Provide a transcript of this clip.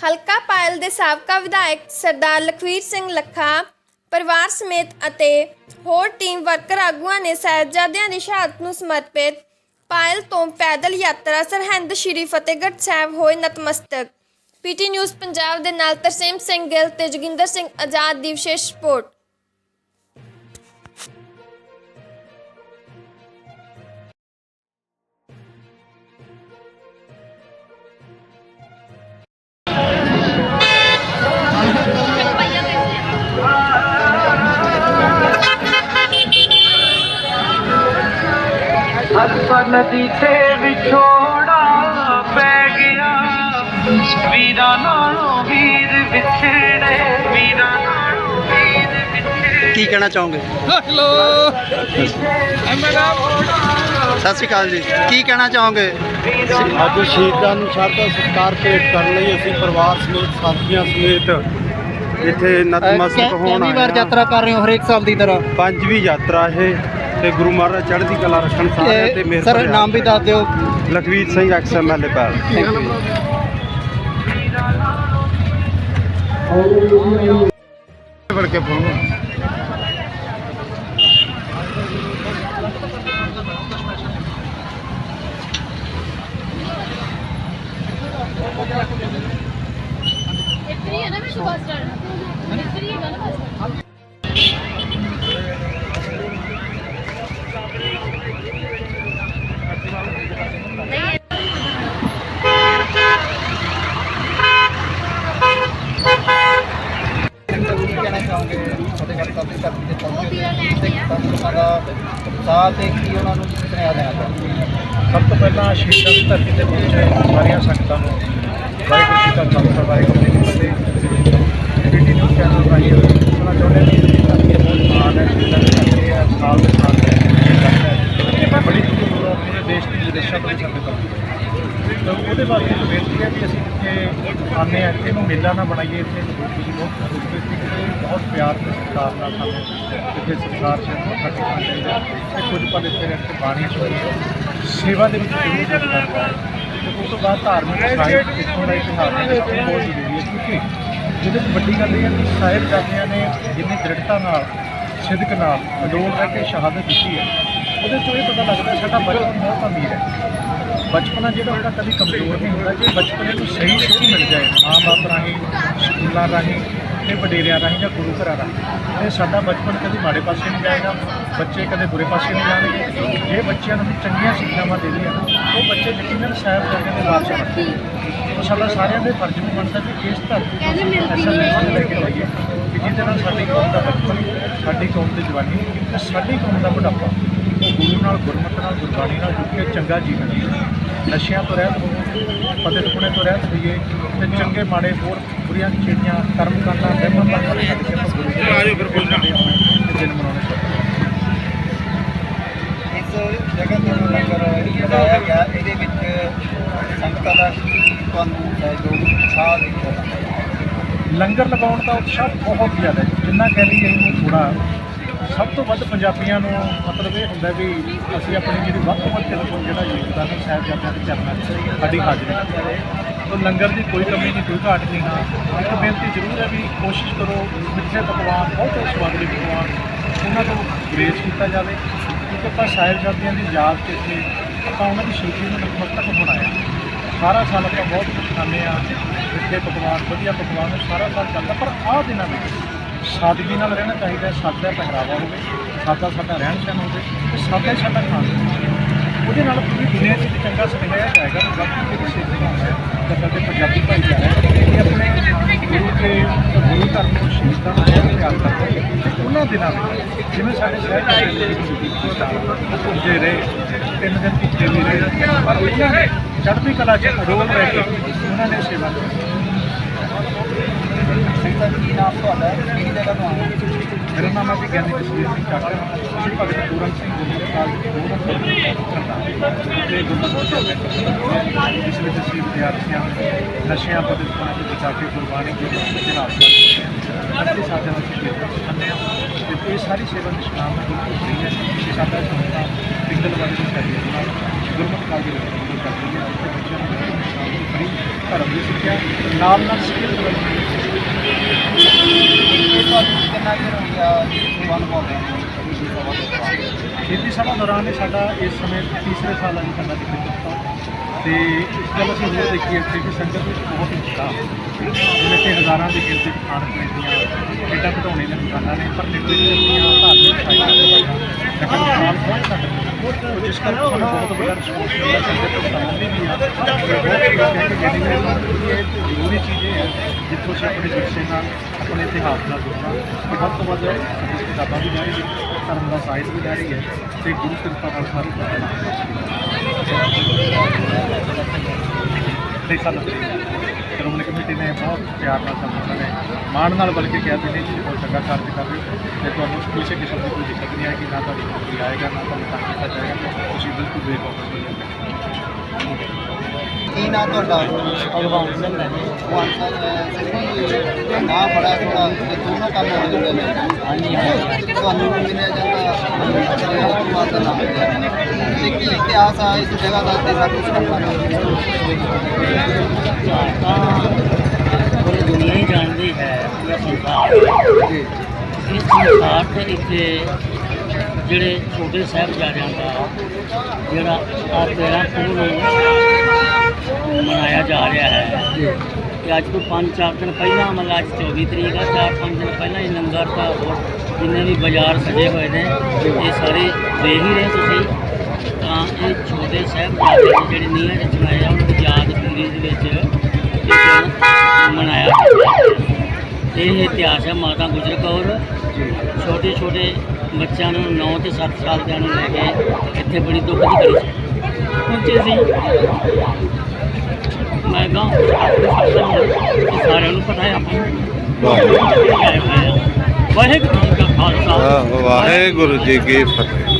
ਹਲਕਾ ਪਾਇਲ ਦੇ ਸਾਬਕਾ ਵਿਧਾਇਕ ਸਰਦਾਰ ਲਖਵੀਰ ਸਿੰਘ ਲੱਖਾ, ਪਰਿਵਾਰ ਸਮੇਤ ਅਤੇ ਹੋਰ ਟੀਮ ਵਰਕਰ ਆਗੂਆਂ ਨੇ ਸਾਹਿਬਜ਼ਾਦਿਆਂ ਦੀ ਸ਼ਹਾਦਤ ਨੂੰ ਸਮਰਪਿਤ ਪਾਇਲ ਤੋਂ ਪੈਦਲ ਯਾਤਰਾ ਸਰਹੰਦ ਸ਼੍ਰੀ ਫਤਿਹਗੜ੍ਹ ਸਾਹਿਬ ਹੋਏ ਨਤਮਸਤਕ। ਪੀਟੀ ਨਿਊਜ਼ ਪੰਜਾਬ ਦੇ ਨਾਲ ਤਰਸੇਮ ਸਿੰਘ ਗਿੱਲ ਤੇ ਜੋਗਿੰਦਰ ਸਿੰਘ ਆਜ਼ਾਦ ਦੀ ਵਿਸ਼ੇਸ਼ ਰਿਪੋਰਟ। ਹੱਸਾ ਨਦੀ ਤੇ ਵਿਛੋੜਾ ਪੈ ਗਿਆ। ਵੀਰਾਂ ਨਾਲੋਂ ਵੀਰ ਵਿਛੜੇ ਵੀਰਾਂ ਨਾਲੋਂ ਵੀਰ ਵਿਛੜੇ। ਕੀ ਕਹਿਣਾ ਚਾਹੋਗੇ? ਸਤਿ ਸ਼੍ਰੀ ਅਕਾਲ ਜੀ। ਕੀ ਕਹਿਣਾ ਚਾਹੋਗੇ? ਅੱਜ ਸ਼ਹੀਦਾਂ ਨੂੰ ਸ਼ਰਧਾ ਸਤਿਕਾਰ ਭੇਟ ਕਰਨ ਲਈ ਅਸੀਂ ਪਰਿਵਾਰ ਸਮੇਤ ਸਾਥੀਆਂ ਸਮੇਤ ਇੱਥੇ ਨਤਮਸਤਕ ਹੋਣ ਕਿੰਨੀ ਵਾਰ ਯਾਤਰਾ ਕਰ ਰਹੇ ਹੋ ਹਰੇਕ ਸਾਲ ਦੀ ਤਰ੍ਹਾਂ। ਪੰਜਵੀਂ ਯਾਤਰਾ ਇਹ। ਤੇ ਗੁਰੂ ਮਹਾਰਾਜ ਚੜ੍ਹਦੀ ਕਲਾ ਰੱਖਣ ਸਾਰਿਆਂ ਤੇ ਮਿਹਰ ਸਰ ਭਰਿਆ ਨਾਮ ਵੀ ਦੱਸ ਦਿਓ। ਲਖਵੀਰ ਸਿੰਘ ਐਕਸਐਮਐਲਏ ਪੈਰ ਵੜ ਕੇ ਬੋਲੋ ਇੱਥੇ ਹੀ ਹੈ ਨਾ ਮੇਰੇ ਬੱਸ ਸਟੈਂਡ ਇੱਥੇ ਹੀ ਹੈਗਾ ਨਾ ਬੱਸ ਸਟੈਂਡ ਕੀ ਕਹਿਣਾ ਚਾਹੋਗੇ ਦੀ ਧਰਤੀ ਤੇ ਪਹੁੰਚੇ ਦਾ ਉਤਸ਼ਾਹ ਤੇ ਕੀ ਉਹਨਾਂ ਨੂੰ ਸੁਨੇਹਾ ਦੇਣਾ ਚਾਹੁੰਦੇ ਸਭ ਤੋਂ ਪਹਿਲਾਂ ਸ਼ਹੀਦਾਂ ਦੀ ਧਰਤੀ ਤੇ ਪਹੁੰਚੇ ਸਾਰੀਆਂ ਸੰਗਤਾਂ ਨੂੰ। ਵਾਹਿਗੁਰੂ ਜੀ ਕਾ ਖਾਲਸਾ ਵਾਹਿਗੁਰੂ ਜੀ ਕੀ ਫਤਿਹ ਪੀਟੀ ਨਿਊਜ਼ ਚੈਨਲ ਰਾਹੀਂ ਸੁਣਾ ਚਾਹੁੰਦੇ ਹਾਂ ਕਿ ਧਰਤੀ ਬਹੁਤ ਮਹਾਨ ਹੈ ਸ਼ਹੀਦਾਂ ਦੀ ਧਰਤੀ ਹੈ ਸਾਲ ਦੇ ਸਾਲ ਹੈ ਬੜੀ ਦੂਰ ਦੂਰੋਂ ਪੂਰੇ ਦੇਸ਼ ਦੀ ਵਿਦੇਸ਼ਾਂ ਤੋਂ ਵੀ ਸੰਗਤ ਆਉਂਦੀ ਹੈ ਤਾਂ ਉਹਦੇ ਵਾਸਤੇ ਇੱਕ ਬੇਨਤੀ ਹੈ ਵੀ ਅਸੀਂ ਇੱਥੇ ਆਉਂਦੇ ਹਾਂ, ਇੱਥੇ ਨੂੰ ਮੇਲਾ ਨਾ ਬਣਾਈਏ, ਇੱਥੇ ਬਹੁਤ ਬਹੁਤ ਪਿਆਰ ਤੇ ਸਤਿਕਾਰ ਨਾਲ ਸਾਨੂੰ ਇੱਥੇ ਸਰਕਾਰ ਸੇ ਮੱਥਾ ਟੇਕਣਾ ਚਾਹੀਦਾ ਹੈ। ਤੇ ਕੁਝ ਪਲ ਇੱਥੇ ਰਹਿ ਕੇ ਬਾਣੀ ਸੁਣੀਏ ਸੇਵਾ ਦੇ ਵਿੱਚ ਜ਼ਰੂਰ ਕਰਨਾ ਹੈ ਉਸ ਤੋਂ ਬਾਅਦ ਧਾਰਮਿਕ ਸਾਹਿਤ ਇੱਥੋਂ ਇਤਿਹਾਸ ਬਹੁਤ ਜ਼ਰੂਰੀ ਹੈ। ਕਿਉਂਕਿ ਜਿਹਦੇ ਵਿੱਚ ਵੱਡੀ ਗੱਲ ਇਹ ਹੈ ਕਿ ਸਾਹਿਬ ਜਾਤੀਆਂ ਨੇ ਜਿੰਨੀ ਦ੍ਰਿੜਤਾ ਨਾਲ ਸਿੱਧਕ ਨਾਲ, ਅਡੋਲ ਰਹਿ ਕੇ ਸ਼ਹਾਦਤ ਦਿੱਤੀ ਹੈ, ਉਹਦੇ ਤੋਂ ਇਹ ਪਤਾ ਲੱਗਦਾ ਸਾਡਾ ਬਚਪਨ ਬਹੁਤ ਅਮੀਰ ਹੈ। ਬਚਪਨਾ ਜਿਹੜਾ ਉਹਦਾ ਕਦੀ ਕਮਜ਼ੋਰ ਨਹੀਂ ਹੁੰਦਾ ਜੇ ਬਚਪਨੇ ਨੂੰ ਸਹੀ ਸਿੱਖ ਮਿਲ ਜਾਏ ਮਾਂ ਬਾਪ ਰਾਹੀਂ ਸਕੂਲਾਂ ਰਾਹੀਂ ਤੇ ਵਡੇਰਿਆਂ ਰਾਹੀਂ ਜਾਂ ਗੁਰੂ ਘਰਾਂ ਰਾਹੀਂ ਇਹ ਸਾਡਾ ਬਚਪਨ ਕਦੀ ਮਾੜੇ ਪਾਸੇ ਨਹੀਂ ਜਾਏਗਾ ਬੱਚੇ ਕਦੇ ਬੁਰੇ ਪਾਸੇ ਨਹੀਂ ਜਾਣਗੇ। ਜੇ ਬੱਚਿਆਂ ਨੂੰ ਚੰਗੀਆਂ ਸਿੱਖਿਆਵਾਂ ਦੇਣੀਆਂ ਉਹ ਬੱਚੇ ਯਕੀਨਨ ਸਾਹਿਬ ਕਰਦੇ ਦੇ ਵਾਰਸ ਬਣਦੇ ਉਹ ਸਾਡਾ ਸਾਰਿਆਂ ਦੇ ਫਰਜ਼ ਨੂੰ ਬਣਦਾ ਕਿ ਇਸ ਧਰਤੀ ਤੋਂ ਅਸੀਂ ਐਸਾ ਮੈਸੇਜ ਲੈ ਕੇ ਜਾਈਏ ਕਿ ਜਿਹਦੇ ਨਾਲ ਸਾਡੀ ਕੌਮ ਦਾ ਬਚਪਨ ਸਾਡੀ ਕੌਮ ਦੀ ਜਵਾਨੀ ਤੇ ਸਾਡੀ ਕੌਮ ਦਾ ਬੁਢਾਪਾ ਉਹ ਗੁਰੂ ਨਾਲ ਗੁਰਮਤਿ ਨਾਲ ਗੁਰਬਾਣੀ ਨਾਲ ਜੁੜ ਕੇ ਚੰਗਾ ਜੀਵਨ ਜੀਵੇ ਨਸ਼ਿਆਂ ਤੋਂ ਰਹਿਤ ਹੋਵੋ ਪਤੇ ਟੁਕੜੇ ਤੋਂ ਰਹਿਤ ਹੋਈਏ ਤੇ ਚੰਗੇ ਮਾੜੇ ਹੋਰ ਬੁਰੀਆਂ ਚੀਜ਼ਾਂ ਕਰਮ ਕਰਨਾ ਵਹਿਮਾਂ ਭਰਮਾਂ ਛੱਡ ਕੇ ਗੁਰੂ ਜੀ ਆਜੋ ਫਿਰ ਬੋਲਣਾ ਤੇ ਦਿਨ ਮਨਾਉਣੇ ਇਸ ਜਗ੍ਹਾ ਤੇ ਲੰਗਰ ਲਗਾਇਆ ਗਿਆ ਇਹਦੇ ਵਿੱਚ ਸੰਗਤਾਂ ਦਾ ਤੁਹਾਨੂੰ ਸਹਿਯੋਗ ਉਤਸ਼ਾਹ ਦਿੱਤਾ ਲੰਗਰ ਲਗਾਉਣ ਦਾ ਉਤਸ਼ਾਹ ਬਹੁਤ ਜ਼ਿਆਦਾ ਹੈ। ਜਿੰਨਾ ਕਹਿ ਲਈਏ ਇਹਨੂੰ ਥੋੜਾ ਸਭ ਤੋਂ ਵੱਧ ਪੰਜਾਬੀਆਂ ਨੂੰ ਮਤਲਬ ਇਹ ਹੁੰਦਾ ਵੀ ਅਸੀਂ ਆਪਣੀ ਜਿਹੜੀ ਵੱਧ ਤੋਂ ਵੱਧ ਜਿਹੜਾ ਜਿਹੜਾ ਯੋਗਦਾਨ ਹੈ ਸਾਹਿਬ ਜਾਂਦਿਆਂ ਦੇ ਚਰਨਾਂ 'ਚ ਸਾਡੀ ਹਾਜ਼ਰੀ ਤਾਂ ਲੰਗਰ ਦੀ ਕੋਈ ਕਮੀ ਨਹੀਂ, ਕੋਈ ਘਾਟ ਨਹੀਂ ਹਾਂ। ਇੱਕ ਬੇਨਤੀ ਜ਼ਰੂਰ ਹੈ ਵੀ ਕੋਸ਼ਿਸ਼ ਕਰੋ ਮਿੱਠੇ ਪਕਵਾਨ, ਬਹੁਤ ਸਵਾਦਲੇ ਪਕਵਾਨ ਉਹਨਾਂ ਤੋਂ ਗ੍ਰੇਸ ਕੀਤਾ ਜਾਵੇ। ਕਿਉਂਕਿ ਆਪਾਂ ਸਾਹਿਬਜ਼ਾਦਿਆਂ ਦੀ ਯਾਦ 'ਚ ਇੱਥੇ ਆਪਾਂ ਉਹਨਾਂ ਦੀ ਸ਼ਹੀਦੀ ਨੂੰ ਨਤਮਸਤਕ ਬਣਾਇਆ। ਸਾਰਾ ਸਾਲ ਆਪਾਂ ਬਹੁਤ ਕੁਝ ਖਾਂਦੇ ਆ ਮਿੱਠੇ ਪਕਵਾਨ, ਵਧੀਆ ਪਕਵਾਨ ਸਾਰਾ ਸਾਲ ਚੱਲਦਾ, ਪਰ ਆਹ ਦਿਨਾਂ ਵਿੱਚ ਸਾਦਗੀ ਨਾਲ ਰਹਿਣਾ ਚਾਹੀਦਾ ਸਾਦਾ ਪਹਿਰਾਵਾ ਹੋਵੇ, ਸਾਦਾ ਸਾਡਾ ਰਹਿਣ ਸਹਿਣ ਹੋਵੇ ਤੇ ਸਾਦਾ ਹੀ ਸਾਡਾ ਖਾਣ ਉਹਦੇ ਨਾਲ ਪੂਰੀ ਦੁਨੀਆ 'ਚ ਇੱਕ ਚੰਗਾ ਸੁਨੇਹਾ ਜਾਏਗਾ ਬਾਕੀ ਜਿਹੜੇ ਸਿੱਖ ਹੈ ਜਾਂ ਸਾਡੇ ਪੰਜਾਬੀ ਭਾਈਚਾਰਾ ਇਹ ਆਪਣੇ ਗੁਰੂ ਕੇ ਗੁਰੂ ਘਰ ਨੂੰ ਸ਼ਹੀਦਾਂ ਨੂੰ ਗੱਲ ਕਰਦੇ ਉਹਨਾਂ ਦਿਨਾਂ ਵਿੱਚ ਜਿਵੇਂ ਸਾਡੇ ਸ਼ਹਿਰ ਦੇ ਪੁੱਜੇ ਰਹੇ, ਤਿੰਨ ਦਿਨ ਭੁੱਜੇ ਵੀ ਰਹੇ, ਪਰ ਉਹਨਾਂ ਨੇ ਚੜ੍ਹਦੀ ਕਲਾ 'ਚ ਰੋਲ ਰਹਿ ਕੇ ਉਹਨਾਂ ਨੇ ਸੇਵਾ ਕੀਤੀ। ਸੰਗਤਾਂ ਕੀ ਨਾਮ ਤੁਹਾਡਾ ਕਿਹੜੀ ਜਗ੍ਹਾ ਤੋਂ ਆਏ ਹੋ? ਮੇਰਾ ਨਾਮ ਹੈ ਜੀ ਗਿਆਨੀ ਕਸ਼ਮੀਰ ਸਿੰਘ ਚਾਕਰ ਅਸੀਂ ਭਗਤ ਪੂਰਨ ਸਿੰਘ ਗੁਰੂ ਕਾਲ ਦੇ ਦੋ ਨੰਬਰ ਤੇ ਗੁਰਮਤਿ ਸਾਹਿਬ ਜਿਸ ਵਿੱਚ ਅਸੀਂ ਵਿਦਿਆਰਥੀਆਂ ਨਸ਼ਿਆਂ ਪ੍ਰਦੂਸ਼ਣ ਤੋਂ ਬਚਾ ਕੇ ਗੁਰਬਾਣੀ ਦੇ ਜਨਾਬ ਦਾ ਅੱਗੇ ਸਾਡੇ ਨਾਲ ਕੀਰਤਨ ਕਰਨੇ ਆ ਤੇ ਇਹ ਸਾਰੀ ਸੇਵਾ ਨਿਸ਼ਨਾਮ ਬਿਲਕੁਲ ਫ੍ਰੀ ਹੈ ਕਿ ਸਾਡਾ ਸੰਸਥਾ ਪਿੰਗਲ ਵਾਲੇ ਦੇ ਸਹਿਯੋਗ ਨਾਲ ਗੁਰਮਤਿ ਕਾਲ ਦੇ ਵਿੱਚ ਕਰਦੀ ਹੈ ਤੇ ਬੱਚਿਆਂ ਨੂੰ ਨਿਸ਼ਨਾਮ ਦੀ ਫ੍ਰੀ ਧਰਮ ਦੀ ਸਿੱਖਿਆ ਨਾਲ ਨਾਲ ਸਕਿੱਲ ਡਿਵੈਲਪਮੈਂਟ ਇਹ ਤੁਹਾਨੂੰ ਕਿੰਨਾ ਚਿਰ ਹੋ ਗਿਆ ਸੇਵਾ ਨਿਭਾਉਂਦੇ ਖੇਤੀ ਸਭਾ ਦੌਰਾਨ ਇਹ ਸਾਡਾ ਇਸ ਸਮੇਂ ਤੀਸਰੇ ਸਾਲ ਹੈ ਜੀ ਸਾਡਾ ਟਿਕਟ ਤੋਂ ਤੇ ਇਸ ਗੱਲ ਅਸੀਂ ਹੋਰ ਦੇਖੀ ਇੱਥੇ ਕਿ ਸੰਗਤ ਵਿੱਚ ਬਹੁਤ ਉਤਸ਼ਾਹ ਜਿਵੇਂ ਕਿ ਹਜ਼ਾਰਾਂ ਦੀ ਗਿਣਤੀ ਵਿੱਚ ਖਾਣ ਪੀਣ ਦੀਆਂ ਖੇਡਾਂ ਘਟਾਉਣੇ ਦੀਆਂ ਦੁਕਾਨਾਂ ਨੇ, ਪਰ ਨਿਕਲੇ ਦੀਆਂ ਧਾਰਮਿਕ ਸਾਈਟਾਂ ਦੇ ਬਾਰੇ ਨਕਲ ਬਹੁਤ ਘੱਟ ਜਿਸ ਕਰਕੇ ਸਾਨੂੰ ਬਹੁਤ ਵੱਡਾ ਰਿਸਪੌਂਸ ਮਿਲਿਆ ਸੰਗਤ ਤੋਂ ਸਾਹਮਣੇ ਵੀ ਆ ਬਹੁਤ ਜ਼ਰੂਰੀ ਚੀਜ਼ ਇਹ ਹੈ ਜਿੱਥੋਂ ਅਸੀਂ ਆਪਣੇ ਵਿਰਸੇ ਨਾਲ, ਆਪਣੇ ਇਤਿਹਾਸ ਨਾਲ ਜੁੜਨਾ ਕਿ ਵੱਧ ਤੋਂ ਵੱਧ ਸਾਡੀ ਕਿਤਾਬਾਂ ਵੀ ਜਾਏਗੀ ਧਰਮ ਦਾ ਸਾਹਿਤ ਵੀ ਜਾਰੀ ਹੈ, ਤੇ ਗੁਰੂ ਕਿਰਪਾ ਨਾਲ ਸਾਰੇ ਤੇ ਸਾਨੂੰ ਸ਼੍ਰੋਮਣੀ ਕਮੇਟੀ ਨੇ ਬਹੁਤ ਪਿਆਰ ਨਾਲ ਸਾਨੂੰ ਉਹਨਾਂ ਨੇ ਮਾਣ ਨਾਲ ਬਲਕਿ ਕਿਹਾ ਵੀ ਨਹੀਂ, ਤੁਸੀਂ ਬਹੁਤ ਚੰਗਾ ਕਾਰਜ ਕਰ ਰਹੇ ਹੋ, ਤੇ ਤੁਹਾਨੂੰ ਕਿਸੇ ਕਿਸਮ ਦੀ ਕੋਈ ਦਿੱਕਤ ਨਹੀਂ ਆਏਗੀ, ਨਾ ਤੁਹਾਡੀ ਨੌਕਰੀ ਆਏਗਾ, ਨਾ ਤੁਹਾਨੂੰ ਤੰਗ ਕੀਤਾ ਜਾਏਗਾ, ਤੁਸੀਂ ਬਿਲਕੁਲ ਬੇਫਿਕਰ ਹੋ ਜਾਓਗੇ। ਕੀ ਨਾਂ ਤੁਹਾਡਾ? ਭਗਵਾਨ ਸਿੰਘ ਹੈ ਭਗਵਾਨ ਸਿੰਘ ਨਾ ਬੜਾ ਥੋੜਾ ਦੋਨੋਂ ਕੰਮ ਹੋ ਜਾਂਦੇ ਨੇ। ਹਾਂਜੀ ਤੁਹਾਨੂੰ ਵੀ ਮਿਲਿਆ ਜਾਂਦਾ ਬਾਤ ਦਾ ਨਾਮ ਤੇ ਕੀ ਇਤਿਹਾਸ ਆ ਇਸ ਜਗ੍ਹਾ ਦਾ ਤੇ ਸਭ ਕੁਝ ਕਰਨਾ ਪੂਰੀ ਦੁਨੀਆ ਹੀ ਜਾਣਦੀ ਹੈ ਪੂਰਾ ਸੰਸਾਰ ਇਸ ਸੰਸਾਰ ਇੱਥੇ ਜਿਹੜੇ ਛੋਟੇ ਸਾਹਿਬਜ਼ਾਦਿਆਂ ਦਾ ਜਿਹੜਾ ਆ 13 ਪੂਰ ਮਨਾਇਆ ਜਾ ਰਿਹਾ ਹੈ। ਤੇ ਅੱਜ ਤੋਂ 5-4 ਦਿਨ ਪਹਿਲਾਂ, ਮਤਲਬ ਅੱਜ 24 ਤਰੀਕ ਆ 4-5 ਦਿਨ ਪਹਿਲਾਂ ਹੀ ਲੰਗਰ ਦਾ ਹੋਰ ਜਿੰਨੇ ਵੀ ਬਾਜ਼ਾਰ ਸਜੇ ਹੋਏ ਨੇ, ਇਹ ਸਾਰੇ ਦੇਖ ਹੀ ਰਹੇ ਤੁਸੀਂ। ਤਾਂ ਇਹ ਛੋਟੇ ਸਾਹਿਬਜ਼ਾਦੇ ਦੀ ਜਿਹੜੀ ਨੀਹਾਂ ਚ ਚੁਣਾਏ ਆ, ਉਹਨਾਂ ਦੀ ਯਾਦਗਿਰੀ ਦੇ ਵਿੱਚ ਮਨਾਇਆ ਇਹ ਇਤਿਹਾਸ ਹੈ ਮਾਤਾ ਗੁਜਰ ਕੌਰ। ਛੋਟੇ ਛੋਟੇ ਬੱਚਿਆਂ ਨੂੰ 9 ਤੇ 7 ਸਾਲ ਦਿਆਂ ਨੂੰ ਲੈ ਕੇ ਇੱਥੇ ਬੜੀ ਦੁੱਖ ਦੀ ਘੜੀ ਪਹੁੰਚੇ ਸੀ। ਮੈਂ ਗਾਂ ਆਪਣੇ ਇਹ ਸਾਰਿਆਂ ਨੂੰ ਪਤਾ ਹੈ ਆਪਾਂ ਵਾਹਿਗੁਰੂ। ਜੀ ਕਾ ਖਾਲਸਾ। ਵਾਹਿਗੁਰੂ ਜੀ ਕੀ ਫਤਿਹ।